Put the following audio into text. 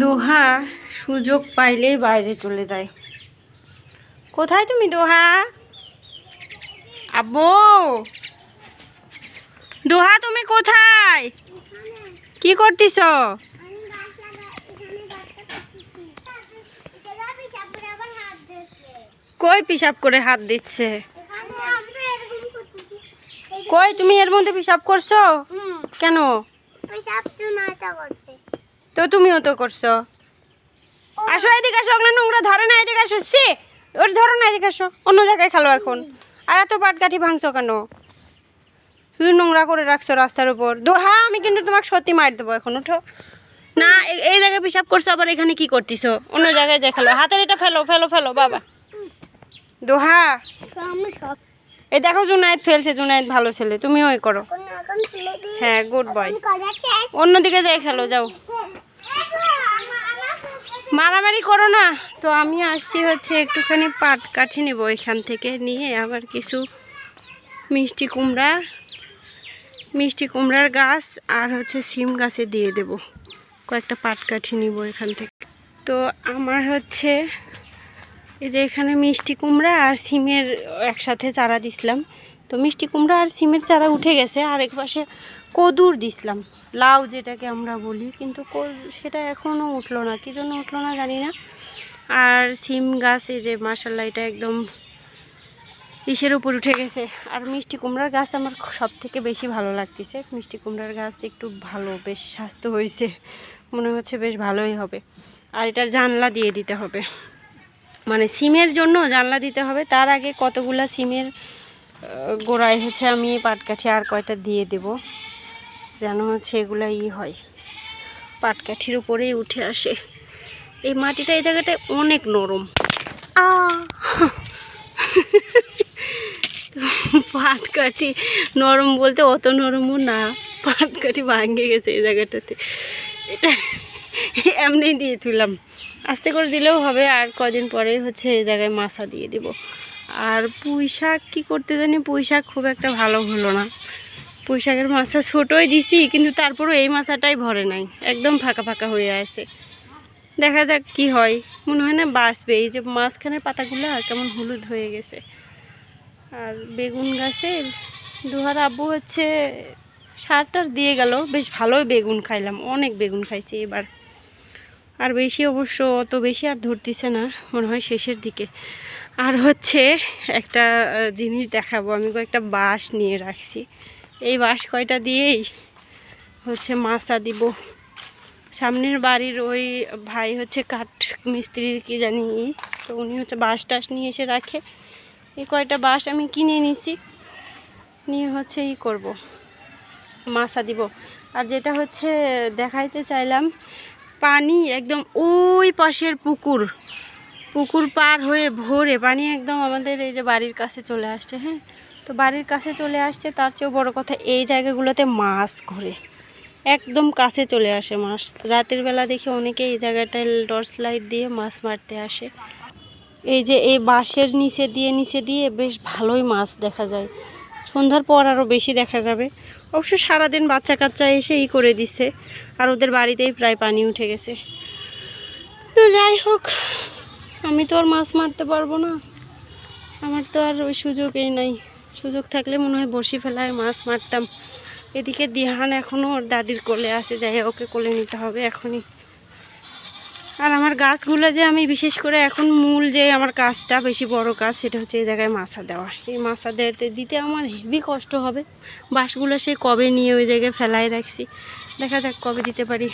দোহা সুযোগ পাইলেই বাইরে চলে যায়। কোথায় তুমি দোহা? আব্বু! দোহা, তুমি কোথায়? কি দিচ্ছে কই পিসাব করে হাত দিচ্ছে? কই, তুমি এর মধ্যে পিসাব করছ? কেন? তো তুমিও তো করছ। আসো এদিকে আসো ওগুলো নোংরা ধরে না এদিকে আসো। সে ওর ধরো না এদিকে আসো। অন্য জায়গায় খেলো এখন। আর এত পাটকাঠি ভাঙছো কেন? শুধু নোংরা করে রাখছো রাস্তার উপর। দোহা আমি কিন্তু তোমাকে সত্যি মার দেবো এখন উঠো না এই জায়গায় পিসাব করছ আবার এখানে কি করতেছো? অন্য জায়গায় যাই খেলো। হাতের এটা ফেলো ফেলো ফেলো বাবা। দোহা। এই দেখো জুনায়েদ ফেলছে জুনায়েদ ভালো ছেলে তুমিও ওই করো। হ্যাঁ গুড বয় অন্যদিকে যাই খেলো, যাও। মারামারি করো না। তো আমি আসছি হচ্ছে একটুখানি পাট কাঠি নেব এখান থেকে নিয়ে, আবার কিছু মিষ্টি কুমড়া, মিষ্টি কুমড়ার গাছ আর হচ্ছে সিম গাছে দিয়ে দেব। কয়েকটা পাট কাঠি নিব এখান থেকে। তো আমার হচ্ছে এই যে এখানে মিষ্টি কুমড়া আর সিমের একসাথে চারা দিছিলাম। তো মিষ্টি কুমড়া আর সিমের চারা উঠে গেছে, আর এক পাশে কদুর দিছিলাম। লাউ যেটাকে আমরা বলি, কিন্তু সেটা এখনও উঠল না। কী জন্য উঠল না জানি না। আর সিম গাছ, এই যে মাসাল্লাহ এটা একদম ইসের উপর উঠে গেছে। আর মিষ্টি কুমড়ার গাছ আমার সব থেকে বেশি ভালো লাগতেছে। মিষ্টি কুমড়ার গাছ একটু ভালো, বেশ স্বাস্থ্য হয়েছে। মনে হচ্ছে বেশ ভালোই হবে। আর এটার জানলা দিয়ে দিতে হবে। মানে সিমের জন্য জানলা দিতে হবে। তার আগে কতগুলা সিমের গোড়ায় হচ্ছে আমি পাটকাঠি আর কয়টা দিয়ে দেব, যেন হচ্ছে এগুলা ই হয়। পাটকাঠির উপরেই উঠে আসে। এই মাটিটা এই জায়গাটায় অনেক নরম। আ! পাটকাঠি নরম বলতে অত নরমও না, পাটকাঠি ভাঙে গেছে এই জায়গাটাতে। এটা এমনি দিয়ে তুললাম। আস্তে করে দিলেও হবে, আর কদিন পরে হচ্ছে এই জায়গায় মাছা দিয়ে দিব। আর পুঁই শাক কী করতে জানি পুঁই শাক খুব একটা ভালো হলো না। পুঁই শাকের মাছা ছোটোই দিছি, কিন্তু তারপরও এই মাছাটাই ভরে নাই। একদম ফাঁকা ফাঁকা হয়ে আছে। দেখা যাক কি হয়। মনে হয় না বাঁচবে। এই যে মাঝখানের পাতাগুলো কেমন হলুদ হয়ে গেছে। আর বেগুন গাছের দুহার আব্বু হচ্ছে সারটার দিয়ে গেল। বেশ ভালোই বেগুন খাইলাম, অনেক বেগুন খাইছি এবার। আর বেশি অবশ্য অত বেশি আর ধরতেছে না, মনে হয় শেষের দিকে। আর হচ্ছে একটা জিনিস দেখাবো। আমি কয়েকটা বাঁশ নিয়ে রাখছি। এই বাঁশ কয়টা দিয়েই হচ্ছে মাছা দিব। সামনের বাড়ির ওই ভাই হচ্ছে কাঠ মিস্ত্রির কি জানি তো উনি হচ্ছে বাঁশ টাস নিয়ে এসে রাখে। এই কয়টা বাঁশ আমি কিনে নিছি নিয়ে হচ্ছে ই করব। মাছা দিব। আর যেটা হচ্ছে দেখাইতে চাইলাম, পানি একদম ওই পাশের পুকুর। পুকুর পার হয়ে ভোরে পানি একদম আমাদের এই যে বাড়ির কাছে চলে আসছে হ্যাঁ? তো বাড়ির কাছে চলে আসছে, তার চেয়েও বড় কথা এই জায়গাগুলোতে মাছ ঘোরে একদম কাছে চলে আসে মাছ। রাতের বেলা দেখি অনেকে এই জায়গাটায় টর্চ লাইট দিয়ে মাছ মারতে আসে। এই যে এই বাঁশের নিচে দিয়ে নিচে দিয়ে বেশ ভালোই মাছ দেখা যায়। সন্ধ্যার পর আরও বেশি দেখা যাবে। অবশ্য সারাদিন বাচ্চা কাচ্চা এসে ই করে দিছে আর ওদের বাড়িতেই প্রায় পানি উঠে গেছে। তো যাই হোক আমি তো আর মাছ মারতে পারব না। আমার তো আর ওই সুযোগই নাই। সুযোগ থাকলে মনে হয় বসি ফেলায় মাছ মারতাম। এদিকে দিহান এখনও ওর দাদির কোলে আছে, যাই ওকে কোলে নিতে হবে এখনই। আর আমার গাছগুলো যে আমি বিশেষ করে এখন মূল যে আমার কাজটা, বেশি বড় কাজ, সেটা হচ্ছে এই জায়গায় মাছা দেওয়া। এই মাছা দেওয়াতে দিতে আমার হেভি কষ্ট হবে। বাঁশগুলো সেই কবে নিয়ে ওই জায়গায় ফেলায় রাখছি। দেখা যাক কবে দিতে পারি।